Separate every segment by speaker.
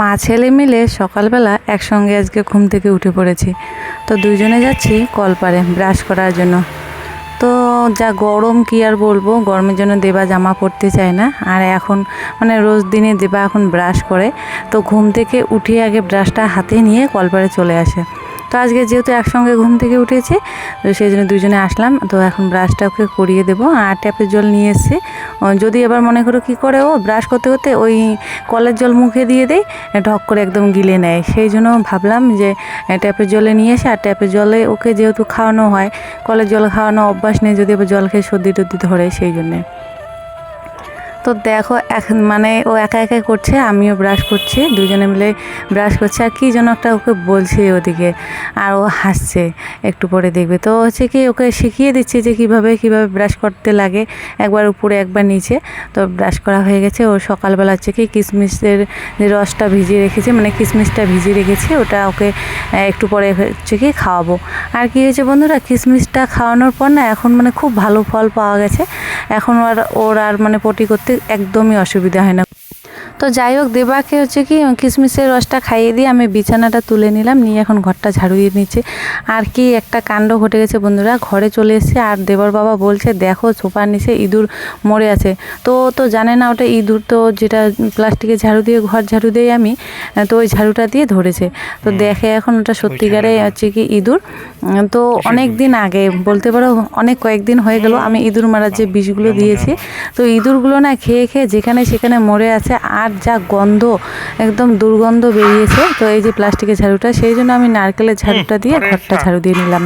Speaker 1: মা ছেলে মিলে সকালবেলা একসঙ্গে আজকে ঘুম থেকে উঠে পড়েছি। তো দুজনে যাচ্ছি কলপারে ব্রাশ করার জন্য। তো যা গরম কি আর বলব, গরমের জন্য দেবা জামা পরতে চায় না। আর এখন মানে রোজ দিনে দেবা এখন ব্রাশ করে। তো ঘুম থেকে উঠে আগে ব্রাশটা হাতে নিয়ে কলপারে চলে আসে। তো আজকে যেহেতু একসঙ্গে ঘুম থেকে উঠেছে, তো সেই জন্য দুজনে আসলাম। তো এখন ব্রাশটা ওকে করিয়ে দেবো। আর ট্যাপের জল নিয়ে এসেছি। যদি এবার মনে করো কী করে, ও ব্রাশ করতে করতে ওই কলের জল মুখে দিয়ে দেয়, ঢক করে একদম গিলে নেয়। সেই জন্য ভাবলাম যে ট্যাপের জলে নিয়ে এসে, আর ট্যাপের জলে ওকে যেহেতু খাওয়ানো হয়, কলের জল খাওয়ানো অভ্যাস নেই, যদি এবার জল খেয়ে সর্দি টর্দি ধরে, সেই জন্যে। তো দেখো মানে ও একা একা করছে, আমিও ব্রাশ করছি, দুজনে মিলে ব্রাশ করছে, আর কী যেন একটা ওকে বলছে ওদিকে, আর ও হাসছে, একটু পরে দেখবে। তো হচ্ছে কি, ওকে শিখিয়ে দিচ্ছি যে কীভাবে কীভাবে ব্রাশ করতে লাগে, একবার উপরে, একবার নিচে। তো ব্রাশ করা হয়ে গেছে, ও সকালবেলা হচ্ছে কি কিশমিশের যে রসটা ভিজিয়ে রেখেছে মানে কিশমিশটা ভিজিয়ে রেখেছি, ওটা ওকে একটু পরে হচ্ছে কি খাওয়াবো। আর কি হয়েছে বন্ধুরা কিশমিশটা খাওয়ানোর পর না, এখন মানে খুব ভালো ফল পাওয়া গেছে। এখন আর ওর আর মানে পটি করতে একদমই অসুবিধা হয় না। তো যাই হোক দেবাকে হচ্ছে কি কিশমিশের রসটা খাইয়ে দিয়ে আমি বিছানাটা তুলে নিলাম নিয়ে এখন ঘরটা ঝাড়ু দিয়ে নিচ্ছি আর কি একটা কাণ্ড ঘটে গেছে বন্ধুরা ঘরে চলে এসেছে আর দেবর বাবা বলছে দেখো সোফার নিচে ইঁদুর মরে আছে। তো তো জানে না ওটা ইঁদুর তো যেটা প্লাস্টিকের ঝাড়ু দিয়ে ঘর ঝাড়ু দিই আমি তো ওই ঝাড়ুটা দিয়ে ধরেছে। তো দেখে এখন ওটা সত্যিকারে হচ্ছে কি ইঁদুর। তো অনেক দিন আগে বলতে পারো অনেক কয়েকদিন হয়ে গেল আমি ইঁদুর মারার যে বিষগুলো দিয়েছি। তো ইঁদুরগুলো না খেয়ে খেয়ে যেখানে সেখানে মরে আছে আর যা গন্ধ একদম দুর্গন্ধ বেরিয়েছে। তো এই যে প্লাস্টিকের ঝাড়ুটা সেই জন্য আমি নারকেলের ঝাড়ুটা দিয়ে ঘরটা ঝাড়ু দিয়ে নিলাম।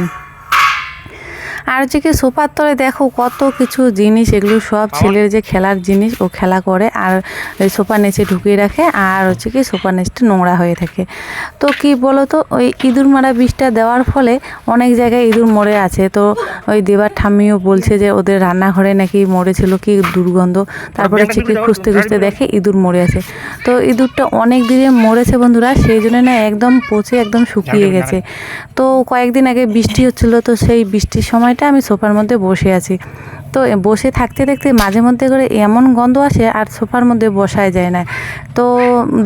Speaker 1: আর হচ্ছে কি সোফার তলে দেখো কত কিছু জিনিস এগুলো সব ছেলের যে খেলার জিনিস ও খেলা করে আর ওই সোফার নিচে ঢুকিয়ে রাখে আর হচ্ছে কি সোফা নেচটা নোংরা হয়ে থাকে। তো কি বলো তো ওই ইঁদুর মারা বিষটা দেওয়ার ফলে অনেক জায়গায় ইঁদুর মরে আছে। তো ওই দেবার ঠাম্মিও বলছে যে ওদের রান্নাঘরে নাকি মরেছিল কি দুর্গন্ধ। তারপরে হচ্ছে কি খুঁজতে খুঁজতে দেখে ইঁদুর মরে আছে। তো ইঁদুরটা অনেক দিনে মরেছে বন্ধুরা সেই জন্য না একদম পচে একদম শুকিয়ে গেছে। তো কয়েকদিন আগে বৃষ্টি হচ্ছিল তো সেই বৃষ্টির সময়টা আমি সোফার মধ্যে বসে আছি। তো বসে থাকতে দেখতে মাঝে মধ্যে করে এমন গন্ধ আসে আর সোফার মধ্যে বসায় যায় না। তো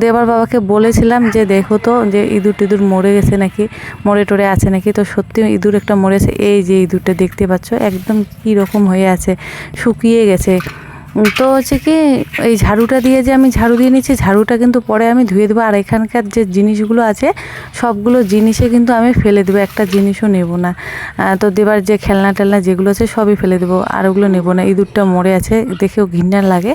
Speaker 1: দেবার বাবাকে বলেছিলাম যে, দেখো তো, যে ইঁদুর টিঁদুর মরে গেছে নাকি? মরে টরে আছে নাকি? তো সত্যি ইঁদুর একটা মরেছে। এই যে ইঁদুরটা দেখতে পাচ্ছ, একদম কী রকম হয়ে আছে, শুকিয়ে গেছে। তো হচ্ছে কি, এই ঝাড়ুটা দিয়ে যে আমি ঝাড়ু দিয়ে নিচ্ছি, ঝাড়ুটা কিন্তু পরে আমি ধুয়ে দেবো। আর এখানকার যে জিনিসগুলো আছে, সবগুলো জিনিসে কিন্তু আমি ফেলে দেবো। একটা জিনিসও নেব না। তো দেবার যে খেলনা টেলনা যেগুলো আছে, সবই ফেলে দেবো। আর ওগুলো নেব না। ইঁদুরটা মরে আছে, দেখেও ঘৃণা লাগে।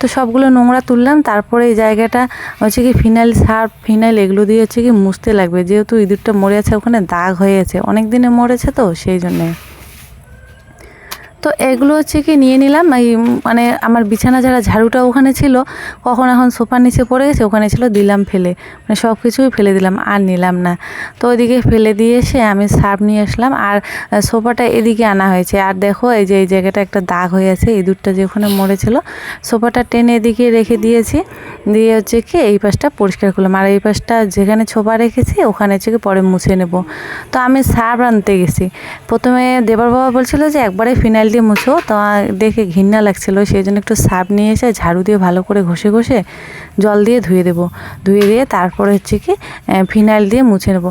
Speaker 1: তো সবগুলো নোংরা তুললাম। তারপরে এই জায়গাটা হচ্ছে কি ফিনাইল সার্ফ ফিনাইল এগুলো দিয়ে হচ্ছে কি, মুছতে লাগবে। যেহেতু ইঁদুরটা মরে আছে, ওখানে দাগ হয়ে আছে। অনেক দিনে মরেছে তো, সেই জন্যে। তো এগুলো হচ্ছে কি নিয়ে নিলাম। এই মানে আমার বিছানা যারা ঝাড়ুটা ওখানে ছিল, কখন এখন সোফার নিচে পড়ে গেছে, ওখানে ছিল দিলাম ফেলে। মানে সব কিছুই ফেলে দিলাম, আর নিলাম না। তো ওইদিকে ফেলে দিয়ে এসে আমি সার্ফ নিয়ে আসলাম, আর সোফাটা এদিকে আনা হয়েছে। আর দেখো, এই যে এই জায়গাটা একটা দাগ হয়ে আছে ইঁদুরটা যে ওখানে মরেছিল, সোফাটা টেনে এদিকে রেখে দিয়েছি। দিয়ে হচ্ছে কি এই পাশটা পরিষ্কার করলাম। আর এই পাশটা যেখানে ছোপা রেখেছি, ওখানে হচ্ছে কি পরে মুছে নেব। তো আমি সার্ফ আনতে গেছি। প্রথমে দেবার বাবা বলছিল যে একবারে ফিনাইল দিয়ে মুছো, তো দেখে ঘৃণা লাগছিল সেই জন্য একটু সার্ফ নিয়ে এসে ঝাড়ু দিয়ে ভালো করে ঘষে ঘষে জল দিয়ে ধুয়ে দেবো। ধুয়ে দিয়ে তারপরে হচ্ছে কি ফিনাইল দিয়ে মুছে নেব।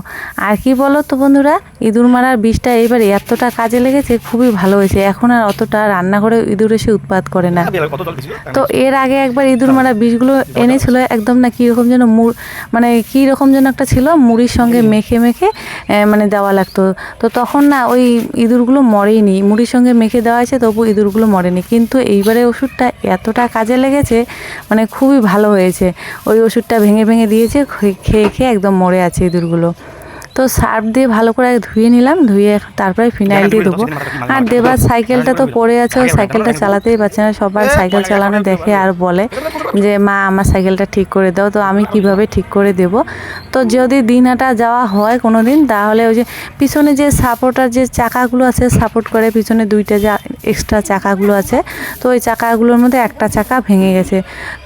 Speaker 1: আর কি বলো তো বন্ধুরা, ইঁদুর মারার বিষটা এইবার এতটা কাজে লেগেছে, খুবই ভালো হয়েছে। এখন আর অতটা রান্নাঘরে ইঁদুর এসে উৎপাত করে না। তো এর আগে একবার ইঁদুর মারা বিষগুলো এনেছিল, একদম না কীরকম যেন মুড় মানে কী রকম যেন একটা ছিল, মুড়ির সঙ্গে মেখে মেখে মানে দেওয়া লাগতো। তো তখন না ওই ইঁদুরগুলো মরেই নি মুড়ির সঙ্গে মেখে দেওয়া আছে, তবু ইঁদুরগুলো মরেনি। কিন্তু এইবারে ওষুধটা এতটা কাজে লেগেছে মানে খুবই ভালো হয়েছে। ওই ওষুধটা ভেঙে ভেঙে দিয়েছে খেয়ে খেয়ে একদম মরে আছে ইঁদুরগুলো। তো সার্ফ দিয়ে ভালো করে ধুয়ে নিলাম, ধুয়ে তারপরে ফিনাইল দিয়ে দেবো আর দেবার সাইকেলটা তো পড়ে আছে সাইকেলটা চালাতেই পারছে না, সবার সাইকেল চালানো দেখে আর বলে যে, মা, আমার সাইকেলটা ঠিক করে দাও। তো আমি কীভাবে ঠিক করে দেব? তো যদি দিনহাটা যাওয়া হয় কোনো দিন তাহলে ওই যে পিছনে যে সাপোর্টার যে চাকাগুলো আছে, সাপোর্ট করে পিছনে দুইটা যা এক্সট্রা চাকাগুলো আছে, তো ওই চাকাগুলোর মধ্যে একটা চাকা ভেঙে গেছে।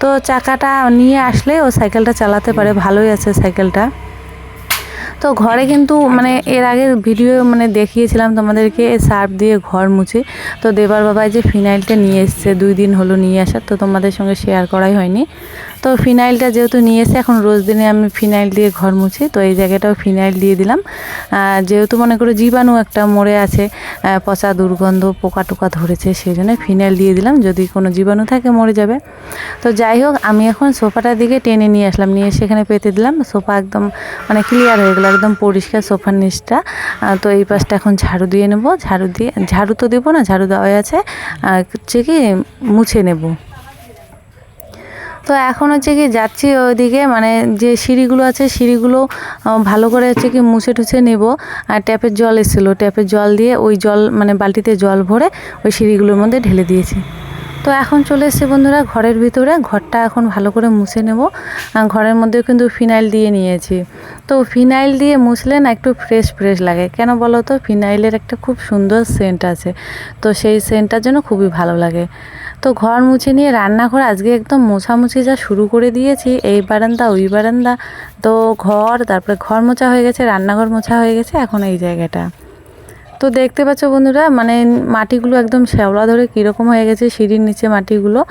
Speaker 1: তো চাকাটা নিয়ে আসলে ও সাইকেলটা চালাতে পারে, ভালোই আছে সাইকেলটা। তো ঘরে কিন্তু মানে এর আগে ভিডিও মানে দেখিয়েছিলাম তোমাদেরকে সার্ফ দিয়ে ঘর মুছে। তো দেবার বাবা যে ফিনাইলটা নিয়ে এসছে, দুই দিন হলো নিয়ে আসার তো তোমাদের সঙ্গে শেয়ার করাই হয়নি। তো ফিনাইলটা যেহেতু নিয়ে এসে এখন রোজ দিনে আমি ফিনাইল দিয়ে ঘর মুছি, তো এই জায়গাটাও ফিনাইল দিয়ে দিলাম। যেহেতু মনে করো জীবাণু একটা মরে আছে পচা দুর্গন্ধ, পোকা টোকা ধরেছে, সেই জন্য ফিনাইল দিয়ে দিলাম। যদি কোনো জীবাণু থাকে, মরে যাবে। তো যাই হোক, আমি এখন সোফাটার দিকে টেনে নিয়ে আসলাম, নিয়ে সেখানে পেতে দিলাম। সোফা একদম মানে ক্লিয়ার হয়ে গেলো, একদম পরিষ্কার সোফার নিচটা। তো এই পাশটা এখন ঝাড়ু দিয়ে নেব। ঝাড়ু দিয়ে, ঝাড়ু তো দেবো না, ঝাড়ু দেওয়া আছে। হচ্ছে কি, মুছে নেব। তো এখন হচ্ছে কি যাচ্ছি ওইদিকে মানে যে সিঁড়িগুলো আছে সিঁড়িগুলো ভালো করে হচ্ছে কি মুছে টুছে নেব। আর ট্যাপের জল এসেছিল, ট্যাপের জল দিয়ে ওই জল মানে বালতিতে জল ভরে ওই সিঁড়িগুলোর মধ্যে ঢেলে দিয়েছি। তো এখন চলে এসেছে বন্ধুরা ঘরের ভিতরে, ঘরটা এখন ভালো করে মুছে নেব। ঘরের মধ্যেও কিন্তু ফিনাইল দিয়ে নিয়েছি। তো ফিনাইল দিয়ে মুছলে না একটু ফ্রেশ ফ্রেশ লাগে। কেন বলো তো? ফিনাইলের একটা খুব সুন্দর সেন্ট আছে। তো সেই সেন্টটার জন্য খুবই ভালো লাগে। তো ঘর মুছে নিয়ে রান্নাঘর আজকে একদম মোছামুছি যা শুরু করে দিয়েছি, এই বারান্দা, ওই বারান্দা। তো ঘর, তারপরে ঘর মোছা হয়ে গেছে, রান্নাঘর মোছা হয়ে গেছে, এখন এই জায়গাটা। তো দেখতে পাচ্ছ বন্ধুরা মানে মাটিগুলো একদম শ্যাওলা ধরে কীরকম হয়ে গেছে সিঁড়ির নিচে মাটিগুলো।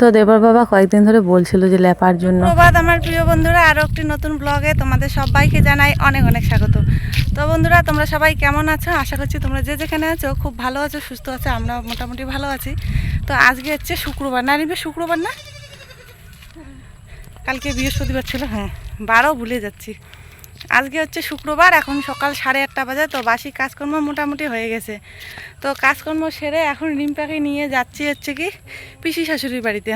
Speaker 1: তো দেবর বাবা কয়েকদিন ধরে বলছিল যে লেপার জন্য।
Speaker 2: প্রভাত আমার প্রিয় বন্ধুরা আরও একটি নতুন ব্লগে তোমাদের সবাইকে জানাই অনেক অনেক স্বাগত। তো বন্ধুরা, তোমরা সবাই কেমন আছো? আশা করছি তোমরা যে যেখানে আছো খুব ভালো আছো, সুস্থ আছো আমরা মোটামুটি ভালো আছি। তো আজকে হচ্ছে শুক্রবার, না নিবে শুক্রবার না? কালকে বৃহস্পতিবার ছিল হ্যাঁ বারও ভুলে যাচ্ছি। আজকে হচ্ছে শুক্রবার, এখন সকাল সাড়ে আটটা বাজে, তো বাসি কাজকর্ম মোটামুটি হয়ে গেছে। তো কাজকর্ম সেরে এখন রিম্পাকে নিয়ে যাচ্ছি হচ্ছে কি পিসি শাশুড়ির বাড়িতে।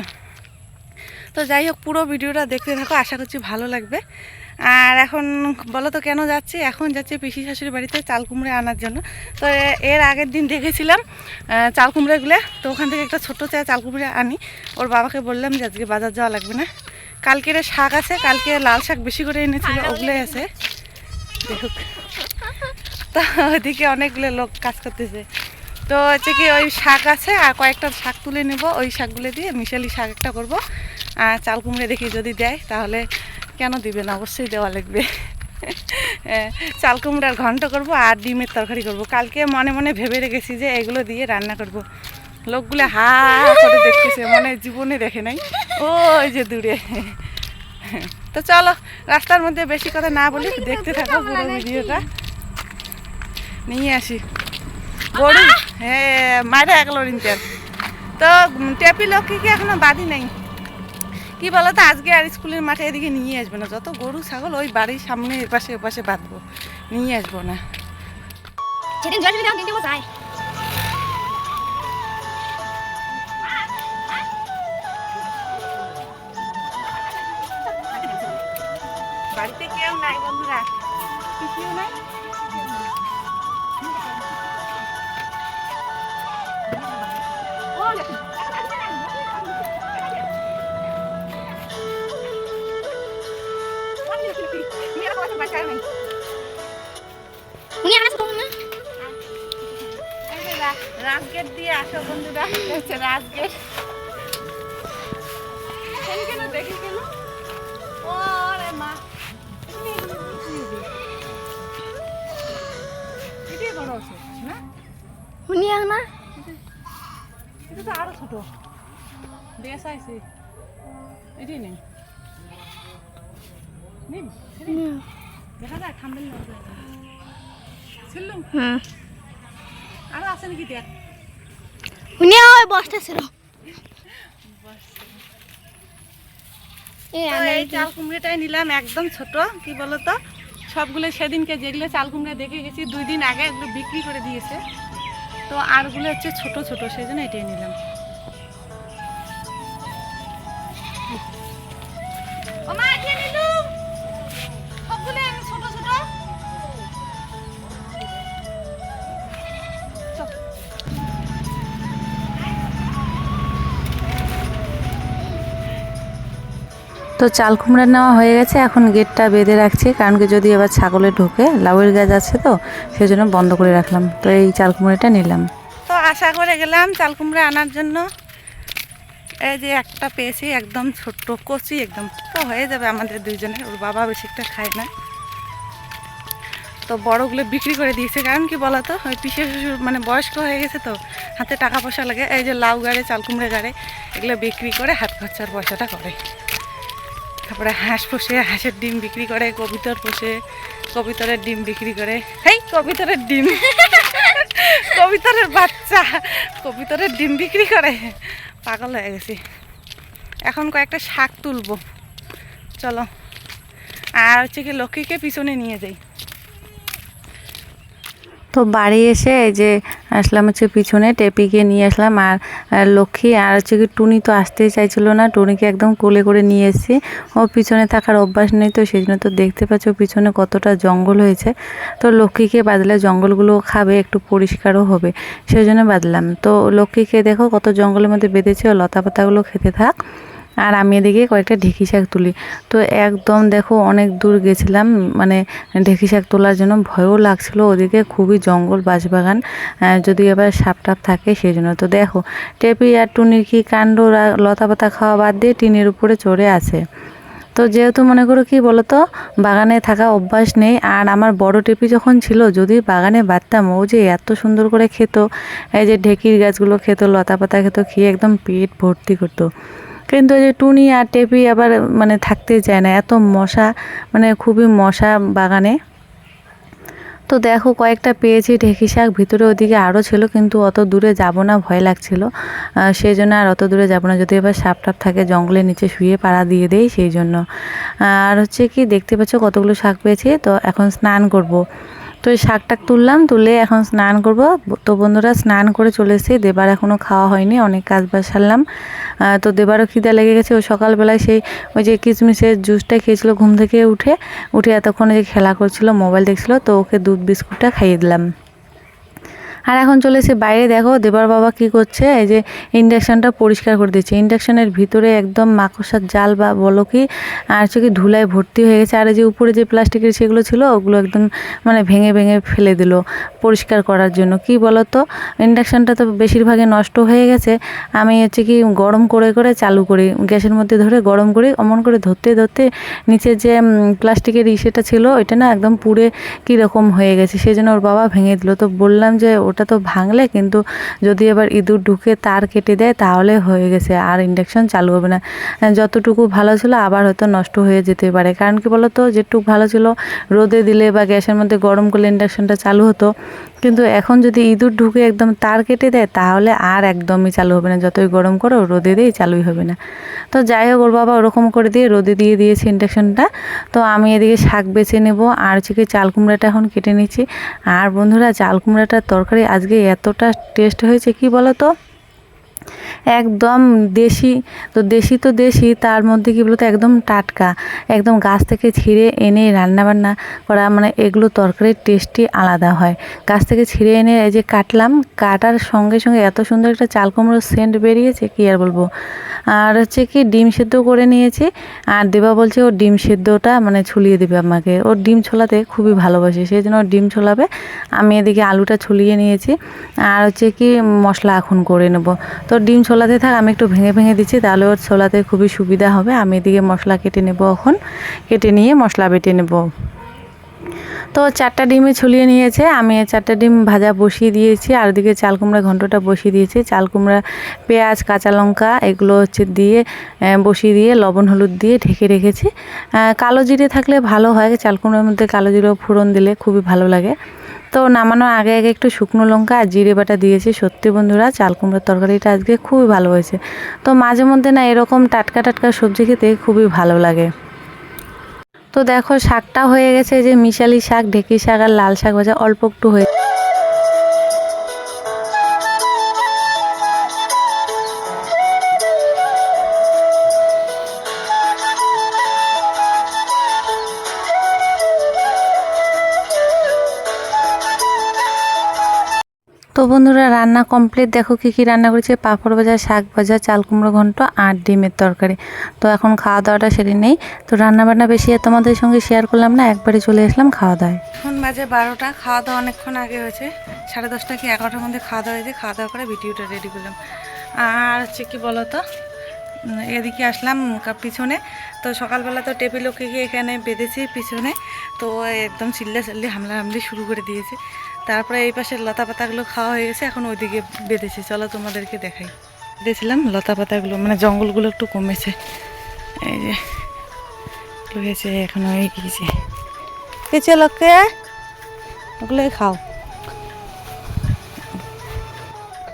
Speaker 2: তো যাই হোক, পুরো ভিডিওটা দেখতে থাকো, আশা করছি ভালো লাগবে। আর এখন বলো তো কেন যাচ্ছি? এখন যাচ্ছি পিসি শাশুড়ির বাড়িতে চাল কুমড়ে আনার জন্য। তো এর আগের দিন দেখেছিলাম চাল কুমড়েগুলো। তো ওখান থেকে একটা ছোটো চা চাল কুমড়ে আনি। ওর বাবাকে বললাম যে আজকে বাজার যাওয়া লাগবে না। কালকের শাক আছে কালকে লাল শাক বেশি করে এনেছিল ওগুলোই আছে। দেখুক তো ওইদিকে অনেকগুলো লোক কাজ করতেছে। তো হচ্ছে কি ওই শাক আছে আর কয়েকটা শাক তুলে নেব। ওই শাকগুলো দিয়ে মিশালি শাক একটা করব। আর চাল কুমড়ে দেখি যদি দেয় তাহলে কেন দিবে না? অবশ্যই দেওয়া লাগবে। চাল কুমড়ার ঘন্ট করব আর ডিমের তরকারি করব। কালকে মনে মনে ভেবে রেখেছি যে এগুলো দিয়ে রান্না করব। লোকগুলো হা করে দেখতেছে মনে জীবনে দেখে নাই। ওই যে দূরে। তো চলো রাস্তার মধ্যে বেশি কথা না বলি দেখতে থাকো পুরো ভিডিওটা। নিয়ে আসি। গরু হ্যাঁ মারে একলো রিনতেন তো টেপি লক্ষ্মীকে এখনও বাদি নাই। কি বলো তো আজকে আর স্কুলের মাঠে এদিকে নিয়ে আসবে না। যত গরু ছাগল ওই বাড়ির সামনে এপাশে ওপাশে বাঁধবো। নিয়ে আসব না।
Speaker 3: যেদিন জল দিন দিন যায়।
Speaker 2: বাড়িতে কেউ নাই বন্ধুরা। কেউ নাই? রাজগেট দিয়ে আসো বন্ধুরা। রাজগেট। না এটা তো আরও ছোট। বেশ আইছে এটাই নেই নিন দেখা যায় থামবেল ছিললুম।
Speaker 3: হুম।
Speaker 2: আরও আছে নাকি দেখ।
Speaker 3: উনি ওই বসটা ছিল। এই
Speaker 2: তো
Speaker 3: আমি
Speaker 2: এই চাল কুমড়োটাই নিলাম একদম ছোট কি বলতো? সবগুলো সেদিনকে যেগুলো চাল কুমড়া দেখে গেছি দুই দিন আগে এগুলো বিক্রি করে দিয়েছে। তো আরগুলো হচ্ছে ছোট ছোট সেই জন্য এটাই নিলাম।
Speaker 1: তো চাল কুমড়া নেওয়া হয়ে গেছে, এখন গেটটা বেঁধে রাখছি, কারণ কি যদি এবার ছাগলে ঢোকে, লাউয়ের গাছ আছে তো সেই জন্য বন্ধ করে রাখলাম। তো এই চাল কুমড়াটা নিলাম।
Speaker 2: তো আশা করে গেলাম চাল কুমড়া আনার জন্য। এই যে একটা পেয়েছি, একদম ছোট্ট কচি, একদম তো হয়ে যাবে আমাদের দুইজনের, ওর বাবা বেশি একটা খায় না। তো বড়গুলো বিক্রি করে দিয়েছে, কারণ কি বলতো, ওই পিসে শ্বশুর মানে বয়স্ক হয়ে গেছে তো, হাতে টাকা পয়সা লাগে, এই যে লাউ গাড়ে, চাল কুমড়ে গাড়ে, এগুলো বিক্রি করে হাত খরচার পয়সাটা করে। তারপরে হাঁস পোষে, হাঁসের ডিম বিক্রি করে, কবিতর পোষে, কবিতরের ডিম বিক্রি করে। হেই, কবিতরের ডিম। কবিতরের বাচ্চা, কবিতরের ডিম বিক্রি করে। পাগল হয়ে গেছি। এখন কয়েকটা শাক তুলবো। চলো। আর হচ্ছে কি লক্ষ্মীকে পিছনে নিয়ে যাই।
Speaker 1: তো বাড়ি এসে এই যে আসলাম হচ্ছে পিছনে টেপিকে নিয়ে আসলাম আর লক্ষ্মী আর হচ্ছে কি টুনি তো আসতেই চাইছিল না, টুনিকে একদম কোলে করে নিয়ে এসেছি। ও পিছনে থাকার অভ্যাস নেই তো, সেই জন্য তো দেখতে পাচ্ছ পিছনে কতটা জঙ্গল হয়েছে। তো লক্ষ্মীকে বাদলে জঙ্গলগুলো খাবে, একটু পরিষ্কারও হবে, সেই জন্য বাদলাম। তো লক্ষ্মীকে দেখো কত জঙ্গলের মধ্যে বেঁধেছে ও লতা পাতাগুলো খেতে থাক। আর আমি এদিকে কয়েকটা ঢেঁকি শাক তুলি। তো একদম দেখো অনেক দূর গেছিলাম মানে ঢেঁকি শাক তোলার জন্য ভয়ও লাগছিল। ওদিকে খুবই জঙ্গল, বাঁশবাগান যদি আবার সাপ টাপ থাকে সেই জন্য তো দেখো, টেপি আর টুনির কি কাণ্ড? লতা পাতা খাওয়া বাদ দিয়ে টিনের উপরে চড়ে আছে। তো যেহেতু মনে করো কি বলতো, বাগানে থাকা অভ্যাস নেই, আর আমার বড় টেপি যখন ছিল, যদি বাগানে বাঁধতাম, ও যে এত সুন্দর করে খেত, এই যে ঢেকির গাছগুলো খেত লতা পাতা খেত, খেয়ে একদম পেট ভর্তি করতো। কিন্তু এই যে টুনি আর টেপি আবার মানে থাকতে চায় না। এত মশা মানে খুবই মশা বাগানে। তো দেখো, কয়েকটা পেয়েছি ঢেঁকি শাক, ভিতরে ওদিকে আরও ছিল, কিন্তু অত দূরে যাব না, ভয় লাগছিল। সেই জন্য আর অত দূরে যাব না। যদি এবার সাপ টাপ থাকে, জঙ্গলের নিচে শুয়ে পাড়া দিয়ে দেই সেই জন্য। আর হচ্ছে কি, দেখতে পাচ্ছ কতগুলো শাক পেয়েছি? তো এখন স্নান করব। তো এই শাক টাক তুললাম, তুলে এখন স্নান করব। তো বন্ধুরা স্নান করে চলে এসেছি, দেবার এখনও খাওয়া হয়নি, অনেক কাজ বাজ সারলাম। তো দেবারও খিদা লেগে গেছে, ও সকালবেলায় সেই ওই যে কিশমিশের জুসটা খেয়েছিল ঘুম থেকে উঠে উঠে এতক্ষণে যে খেলা করছিল, মোবাইল দেখছিল, তো ওকে দুধ বিস্কুটটা খাইয়ে দিলাম। আর এখন চলে এসে বাইরে, দেখো দেবার বাবা কি করছে? এই যে ইন্ডাকশানটা পরিষ্কার করে দিচ্ছে। ইন্ডাকশানের ভিতরে একদম মাকড়সার জাল বা বলো কি, আর হচ্ছে কি ধুলায় ভর্তি হয়ে গেছে। আর যে উপরে যে প্লাস্টিকের সেগুলো ছিল, ওগুলো একদম মানে ভেঙে ভেঙে ফেলে দিল পরিষ্কার করার জন্য। কি বলো তো ইন্ডাকশানটা তো বেশিরভাগই নষ্ট হয়ে গেছে। আমি হচ্ছে কি গরম করে করে চালু করি। গ্যাসের মধ্যে ধরে গরম করি, অমন করে ধরতে ধরতে নিচে যে প্লাস্টিকের ইসেটা ছিল, ওইটা না একদম পুড়ে কীরকম হয়ে গেছে। সেই জন্য ওর বাবা ভেঙে দিল। তো বললাম যে ওটা তো ভাঙলে কিন্তু যদি এবার ইঁদুর ঢুকে তার কেটে দেয়, তাহলে হয়ে গেছে আর ইন্ডাকশন চালু হবে না। যতটুকু ভালো ছিল আবার হয়তো নষ্ট হয়ে যেতে পারে। কারণ কি বলতো? যেটুকু ভালো ছিল, রোদে দিলে বা গ্যাসের মধ্যে গরম করলে ইন্ডাকশনটা চালু হতো। কিন্তু এখন যদি ইঁদুর ঢুকে একদম তার কেটে দেয়, তাহলে আর একদমই চালু হবে না। যতই গরম করো, রোদে দিয়ে চালুই হবে না। তো যাই হোক, ওর বাবা ওরকম করে দিয়ে রোদে দিয়ে দিয়েছে ইন্ডাকশনটা তো আমি এদিকে শাক বেছে নেব, আর হচ্ছে চাল কুমড়াটা এখন কেটে নিচ্ছি। আর বন্ধুরা, চাল কুমড়াটার তরকারি আজকে এতটা টেস্ট হয়েছে, কি বলো তো একদম দেশি, তো দেশি তো দেশি, তার মধ্যে কী বলতো, একদম টাটকা, একদম গাছ থেকে ছিঁড়ে এনে রান্নাবান্না করা মানে এগুলো তরকারির টেস্টই আলাদা হয়। গাছ থেকে ছিঁড়ে এনে এই যে কাটলাম, কাটার সঙ্গে সঙ্গে এত সুন্দর একটা চাল কুমড়োর সেন্ট বেরিয়েছে, কী আর বলব। আর হচ্ছে কি, ডিম সেদ্ধ করে নিয়েছি, আর দেবা বলছে ও ডিম সেদ্ধটা মানে ছুলিয়ে দেবে আমাকে। ওর ডিম ছোলাতে খুবই ভালোবাসে সেই জন্য ডিম ছোলাবে, আমি এদিকে আলুটা ছুলিয়ে নিয়েছি, আর হচ্ছে কি মশলা এখন করে নেব। তো ডিম ছোলাতে থাক, আমি একটু ভেঙে ভেঙে দিচ্ছি, তাহলে ওর ছোলাতে খুবই সুবিধা হবে। আমি এদিকে মশলা কেটে নেব এখন, কেটে নিয়ে মশলা বেটে নেব। তো চারটা ডিমে ছুলিয়ে নিয়েছে, আমি চারটা ডিম ভাজা বসিয়ে দিয়েছি, আর ওদিকে চাল কুমড়া ঘন্টটা বসিয়ে দিয়েছি। চাল কুমড়া, পেঁয়াজ, কাঁচা লঙ্কা, এগুলো হচ্ছে দিয়ে বসিয়ে দিয়ে, লবণ, হলুদ দিয়ে ঢেকে রেখেছি। কালো জিরে থাকলে ভালো হয়, চাল কুমড়ার মধ্যে কালো জিরে ফোড়ন দিলে খুবই ভালো লাগে। তো নামানোর আগে আগে একটু শুকনো লঙ্কা আর জিরে বাটা দিয়েছি। সত্যি বন্ধুরা, চাল কুমড়োর তরকারিটা আজকে খুবই ভালো হয়েছে। তো মাঝে মধ্যে না এরকম টাটকা টাটকা সবজি খেতে খুবই ভালো লাগে। তো দেখো, শাকটা হয়ে গেছে যে মিশালি শাক, ঢেকি শাক আর লাল শাক ভাজা, অল্প একটু হয়ে তো বন্ধুরা, রান্না কমপ্লিট দেখো কি কি রান্না করেছে। পাঁপড় ভাজা, শাক ভাজা, চাল কুমড়ো ঘন্ট আর ডিমের তরকারি। তো এখন খাওয়া দাওয়াটা সেরে নেই। তো রান্না বান্না বেশি আর তোমাদের সঙ্গে শেয়ার করলাম না, একবারে চলে আসলাম খাওয়া দাওয়ায়
Speaker 2: এখন বাজে বারোটা। খাওয়া দাওয়া অনেকক্ষণ আগে হয়েছে। সাড়ে দশটা কি এগারোটার মধ্যে খাওয়া দাওয়া হয়েছে। খাওয়া দাওয়া করে ভিডিওটা রেডি করলাম। আর হচ্ছে কি বলো তো এদিকে আসলাম পিছনে। তো সকালবেলা তো টেবিলকে গিয়ে এখানে বেঁধেছি পিছনে। তো একদম চিল্লা চিল্লি হামলা হামলি শুরু করে দিয়েছে। তারপরে এই পাশের লতা পাতাগুলো খাওয়া হয়ে গেছে, এখন ওইদিকে বেঁধেছি। চলো তোমাদেরকে দেখাই। বেঁধেছিলাম লতা পাতাগুলো মানে জঙ্গলগুলো একটু কমেছে। এই যে হয়েছে, এখন হয়ে গিয়েছে কে চলোকে ওগুলোই খাও।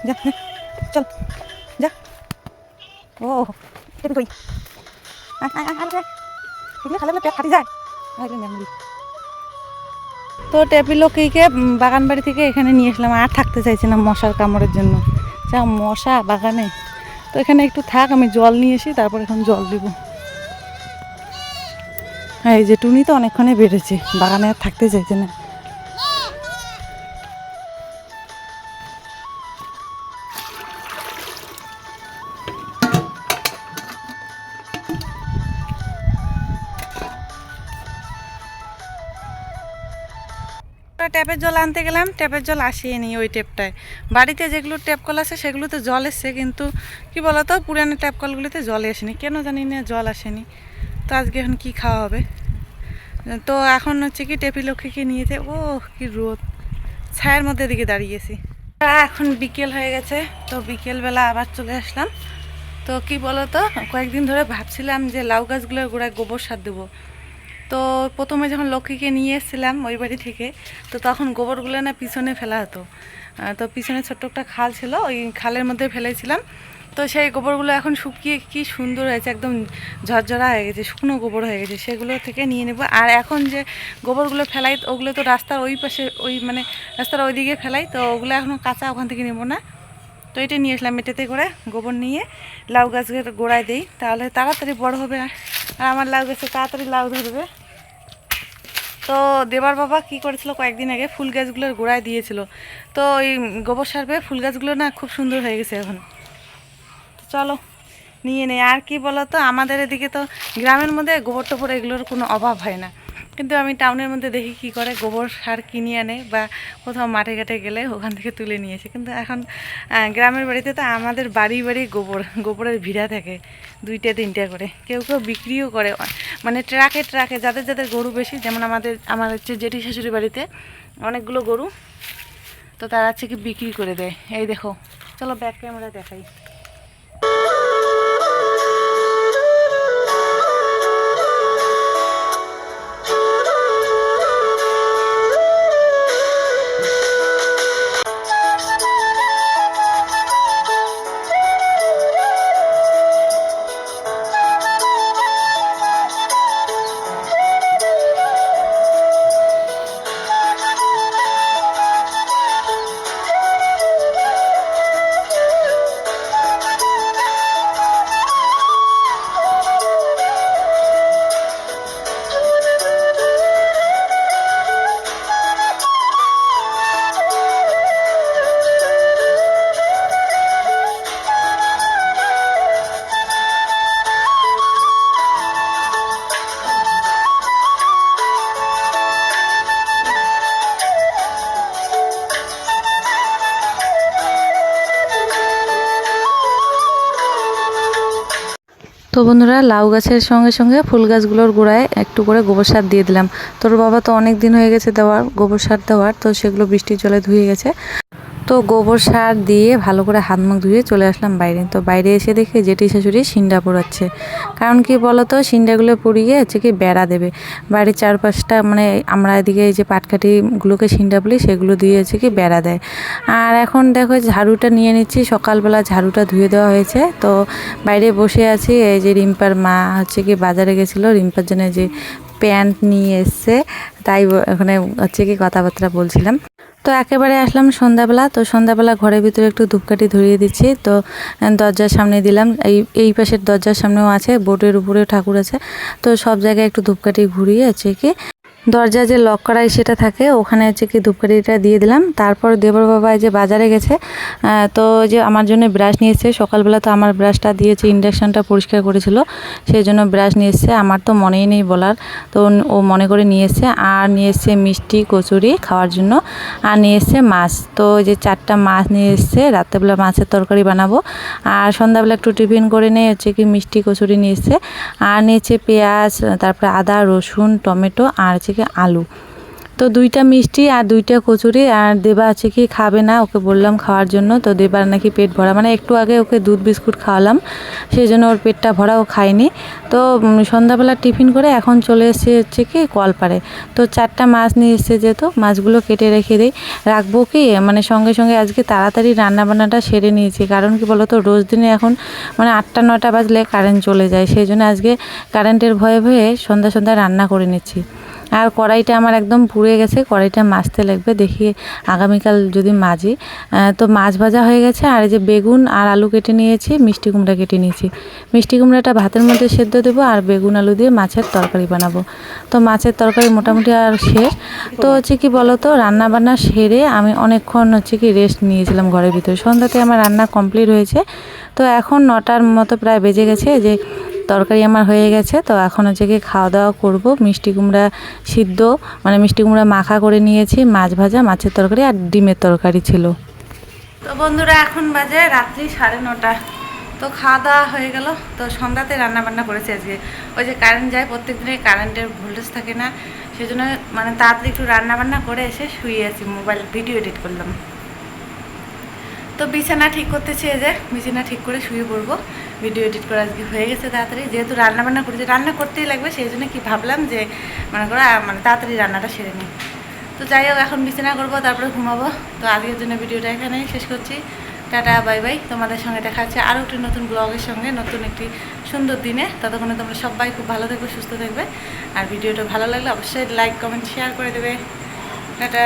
Speaker 2: যা চল, যা। ও খালে পেট ফাটি যায়? তো টেপিলকিকে বাগান বাড়ি থেকে এখানে নিয়ে আসলাম। আর থাকতে চাইছি না মশার কামড়ের জন্য। যা মশা বাগানে। তো এখানে একটু থাক, আমি জল নিয়ে এসি তারপর এখন জল দিব। হ্যাঁ এই যে টুনি তো অনেকক্ষণে বেড়েছে। বাগানে আর থাকতে চাইছে না। ট্যাপের জল আনতে গেলাম, ট্যাপের জল আসেনি ওই ট্যাপটায়। বাড়িতে যেগুলো ট্যাপ কল আছে সেগুলোতে জল এসছে কিন্তু কি বলতো, পুরানো ট্যাপ কলগুলিতে জল আসেনি। কেন জানি না জল আসেনি। তো আজকে এখন কি খাওয়া হবে? তো এখন হচ্ছে কি টেপি লক্ষ্মীকে নিয়েছে ও কি রোদ। ছায়ের মধ্যে দিকে দাঁড়িয়েছি এখন বিকেল হয়ে গেছে, তো বিকেলবেলা আবার চলে আসলাম। তো কি বলতো, কয়েকদিন ধরে ভাবছিলাম যে লাউ গাছগুলোর গোড়ায় গোবর সার দেবো। তো প্রথমে যখন লক্ষ্মীকে নিয়ে এসেছিলাম ওই বাড়ি থেকে, তো তখন গোবরগুলো না পিছনে ফেলা হতো। তো পিছনে ছোট্ট একটা খাল ছিল, ওই খালের মধ্যে ফেলেছিলাম। তো সেই গোবরগুলো এখন শুকিয়ে কি সুন্দর হয়েছে, একদম ঝরঝরা হয়ে গেছে, শুকনো গোবর হয়ে গেছে, সেগুলো থেকে নিয়ে নেব। আর এখন যে গোবরগুলো ফেলাই, ওগুলো তো রাস্তার ওই পাশে, ওই মানে রাস্তার ওই দিকে ফেলাই, তো ওগুলো এখনও কাঁচা ওখান থেকে নেব না। তো এটা নিয়ে আসলাম এটাতে করে গোবর নিয়ে, লাউ গাছের গোড়ায় দিই, তাহলে তাড়াতাড়ি বড় হবে আর আমার লাউ গাছে তাড়াতাড়ি লাউ ধরবে। তো দেবার বাবা কি করেছিল, কয়েকদিন আগে ফুল গাছগুলোর গোড়ায় দিয়েছিল। তো ওই গোবর সার পেয়ে ফুল গাছগুলো না খুব সুন্দর হয়ে গেছে এখন। চলো, নিয়ে নেই। আর কি বলো তো আমাদের এদিকে তো গ্রামের মধ্যে গোবর টোবর এগুলোর কোনো অভাব হয় না। কিন্তু আমি টাউনের মধ্যে দেখি কি করে গোবর সার কিনে আনে বা কোথাও মাঠে ঘাটে গেলে ওখান থেকে তুলে নিয়ে আসে কিন্তু এখন গ্রামের বাড়িতে তো আমাদের বাড়ি বাড়ি গোবর, গোবরের ভিড়া থাকে দুইটা, তিনটা করে। কেউ কেউ বিক্রিও করে। মানে ট্রাকে ট্রাকে যাদের যাদের গরু বেশি, যেমন আমাদের, আমার হচ্ছে জেঠি শাশুড়ি বাড়িতে অনেকগুলো গরু, তো তারা হচ্ছে কি বিক্রি করে দেয়। এই দেখো, চলো ব্যাক ক্যামেরা দেখাই।
Speaker 1: বন্ধুরা, লাউ গাছের সঙ্গে সঙ্গে ফুল গাছগুলোর গোড়ায় একটু করে গোবর সার দিয়ে দিলাম। তোর বাবা তো অনেক দিন হয়ে গেছে দেওয়ার, গোবর সার দেওয়ার, তো সেগুলো বৃষ্টির জলে ধুয়ে গেছে। তো গোবর সার দিয়ে ভালো করে হাত মুখ ধুয়ে চলে আসলাম বাইরে। তো বাইরে এসে দেখে জেঠি শাশুড়ি সিন্ডা পোড়াচ্ছে। কারণ কি বলতো, সিন্ডাগুলো পুড়িয়ে হচ্ছে কি বেড়া দেবে। বাড়ির চারপাশটা মানে আমরা এদিকে এই যে পাটকাঠিগুলোকে সিন্ডা বলি, সেগুলো দিয়ে হচ্ছে কি বেড়া দেয়। আর এখন দেখো ঝাড়ুটা নিয়ে নিচ্ছি, সকালবেলা ঝাড়ুটা ধুয়ে দেওয়া হয়েছে। তো বাইরে বসে আছি, এই যে রিম্পার মা হচ্ছে কি বাজারে গেছিল, রিম্পার জন্য যে প্যান্ট নিয়ে এসছে, তাই ওখানে হচ্ছে কি কথাবার্তা বলছিলাম। তো একেবারে আসলাম সন্ধ্যাবেলা। তো সন্ধ্যাবেলা ঘরের ভিতরে একটু ধূপকাঠি ধরিয়ে দিচ্ছি। তো দরজার সামনে দিলাম। এই এই পাশের দরজার সামনেও আছে বোর্ডের উপরেও ঠাকুর আছে। তো সব জায়গায় একটু ধূপকাঠি ঘুরিয়ে আছে কি দরজা যে লক করাই সেটা থাকে, ওখানে হচ্ছে কি ধূপকাঠিটা দিয়ে দিলাম। তারপর দেবর বাবা যে বাজারে গেছে তো যে আমার জন্য ব্রাশ নিয়ে এসছে, সকালবেলা তো আমার ব্রাশটা দিয়েছে ইন্ডাকশানটা পরিষ্কার করেছিল সেই জন্য ব্রাশ নিয়ে এসছে। আমার তো মনেই নেই বলার, তো ও মনে করে নিয়ে এসছে, আর নিয়ে এসছে মিষ্টি, কচুরি খাওয়ার জন্য, আর নিয়ে এসছে মাছ। তো যে চারটা মাছ নিয়ে এসছে, রাত্রেবেলা মাছের তরকারি বানাবো, আর সন্ধ্যাবেলা একটু টিফিন করে নিয়ে হচ্ছে কি মিষ্টি, কচুরি নিয়ে এসছে, আর নিয়েছে পেঁয়াজ, তারপরে আদা, রসুন, টমেটো, আর হচ্ছে কি আলু। তো দুইটা মিষ্টি আর দুইটা কচুরি আর দেবা আছে কি খাবে না ওকে বললাম খাওয়ার জন্য। তো দেবার নাকি পেট ভরা মানে একটু আগে ওকে দুধ বিস্কুট খাওয়ালাম সেই জন্য ওর পেটটা ভরা, ও খায়নি। তো সন্ধ্যাবেলা টিফিন করে এখন চলে এসেছে হচ্ছে কি কলপাড়ে। তো চারটা মাছ নিয়ে এসে যেত মাছগুলো কেটে রেখে দিই। রাখব কি মানে সঙ্গে সঙ্গে আজকে তাড়াতাড়ি রান্নাবান্নাটা সেরে নিয়েছি। কারণ কি বলতো, রোজ দিনে এখন মানে আটটা, নটা বাজলে কারেন্ট চলে যায়। সেই জন্য আজকে কারেন্টের ভয়ে ভয়ে সন্ধ্যা সন্ধ্যা রান্না করে নিচ্ছি। আর কড়াইটা আমার একদম পুড়ে গেছে, কড়াইটা মাজতে লাগবে, দেখি আগামীকাল যদি মাজি। তো মাছ ভাজা হয়ে গেছে, আর এই যে বেগুন আর আলু কেটে নিয়েছি, মিষ্টি কুমড়া কেটে নিয়েছি। মিষ্টি কুমড়াটা ভাতের মধ্যে সেদ্ধ দেবো আর বেগুন আলু দিয়ে মাছের তরকারি বানাবো। তো মাছের তরকারি মোটামুটি আর শেষ। তো হচ্ছে কি বলতো রান্না বান্না সেরে আমি অনেকক্ষণ হচ্ছে কি রেস্ট নিয়েছিলাম ঘরের ভিতরে। সন্ধ্যাতে আমার রান্না কমপ্লিট হয়েছে। তো এখন নটার মতো প্রায় বেজে গেছে যে তরকারি আমার হয়ে গেছে, তো এখন হচ্ছে কি খাওয়া দাওয়া করব। মিষ্টি কুমড়া সিদ্ধ মানে মিষ্টি কুমড়া মাখা করে নিয়েছি, মাছ ভাজা, মাছের তরকারি আর ডিমের তরকারি ছিল।
Speaker 2: তো বন্ধুরা, এখন বাজে রাত্রি সাড়ে নটা। তো খাওয়া দাওয়া হয়ে গেল। তো সন্ধ্যাতে রান্না বান্না করেছি আজকে। ওই যে কারেন্ট যায় প্রত্যেক দিনে কারেন্টের ভোল্টেজ থাকে না সেই জন্য মানে তাড়াতাড়ি একটু রান্না বান্না করে এসে শুয়ে আছি মোবাইল ভিডিও এডিট করলাম। তো বিছানা ঠিক করতেছি এই যে, বিছানা ঠিক করে শুয়ে পড়ব। ভিডিও এডিট করা আজকে হয়ে গেছে তাড়াতাড়ি। যেহেতু রান্না বান্না করেছি, রান্না করতেই লাগবে, সেই জন্য কি ভাবলাম যে, মনে করো মানে তাড়াতাড়ি রান্নাটা সেরে নিই। তো যাই হোক, এখন বিছানা করব, তারপরে ঘুমাবো। তো আজকের জন্য ভিডিওটা এখানেই শেষ করছি। Tata, bye bye. তোমাদের সঙ্গে দেখা হচ্ছে আরও একটি নতুন ব্লগের সঙ্গে, নতুন একটি সুন্দর দিনে। ততক্ষণে তোমরা সবাই খুব ভালো থাকবে সুস্থ থাকবে। আর ভিডিওটা ভালো লাগলে অবশ্যই লাইক কমেন্ট শেয়ার করে দেবে। টাটা।